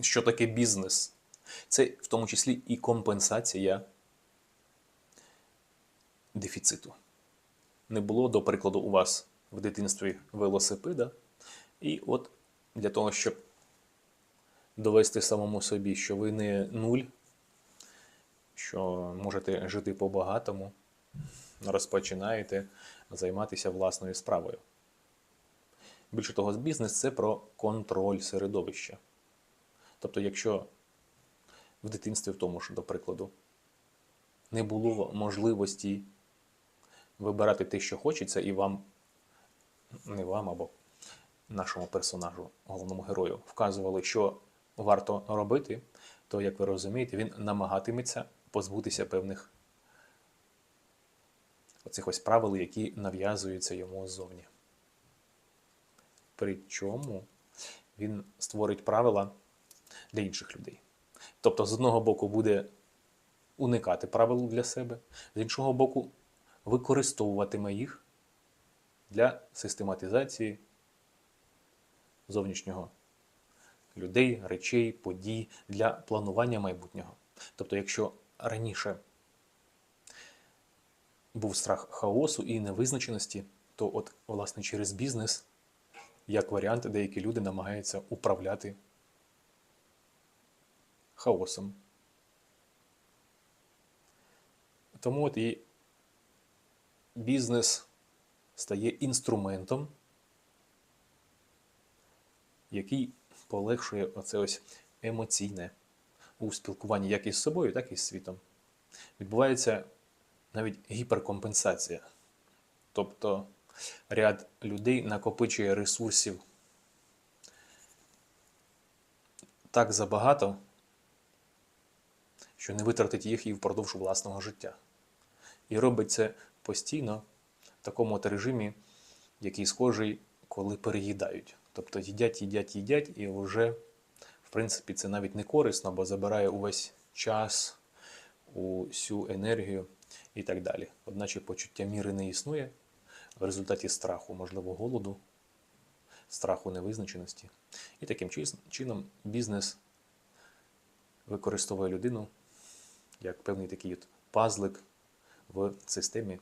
що таке бізнес. Це в тому числі і компенсація дефіциту. Не було, до прикладу, у вас в дитинстві велосипеда, і от для того, щоб довести самому собі, що ви не нуль, що можете жити по-багатому, розпочинаєте займатися власною справою. Більше того, бізнес це про контроль середовища. Тобто, якщо в дитинстві, в тому ж, до прикладу, не було можливості вибирати те, що хочеться, і вам, не вам або нашому персонажу, головному герою, вказували, що варто робити, то, як ви розумієте, він намагатиметься позбутися певних оцих ось правил, які нав'язуються йому ззовні. Причому він створить правила для інших людей. Тобто, з одного боку, буде уникати правил для себе, з іншого боку, використовуватиме їх для систематизації зовнішнього людей, речей, подій для планування майбутнього. Тобто, якщо раніше був страх хаосу і невизначеності, то от, власне, через бізнес, як варіант, деякі люди намагаються управляти хаосом. Тому от і бізнес стає інструментом, який полегшує оце ось емоційне у спілкуванні як із собою, так і з світом. Відбувається навіть гіперкомпенсація. Тобто ряд людей накопичує ресурсів так забагато, що не витратить їх і впродовж власного життя. І робить це постійно в такому от режимі, який схожий, коли переїдають. Тобто їдять, їдять, їдять, і вже, в принципі, це навіть не корисно, бо забирає увесь час, усю енергію і так далі. Одначе почуття міри не існує в результаті страху, можливо, голоду, страху невизначеності. І таким чином бізнес використовує людину як певний такий от пазлик в системі,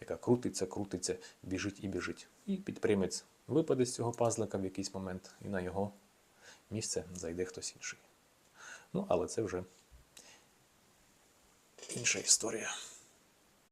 яка крутиться, крутиться, біжить і біжить. І підприємець випаде з цього пазлика в якийсь момент, і на його місце зайде хтось інший. Ну, але це вже інша історія.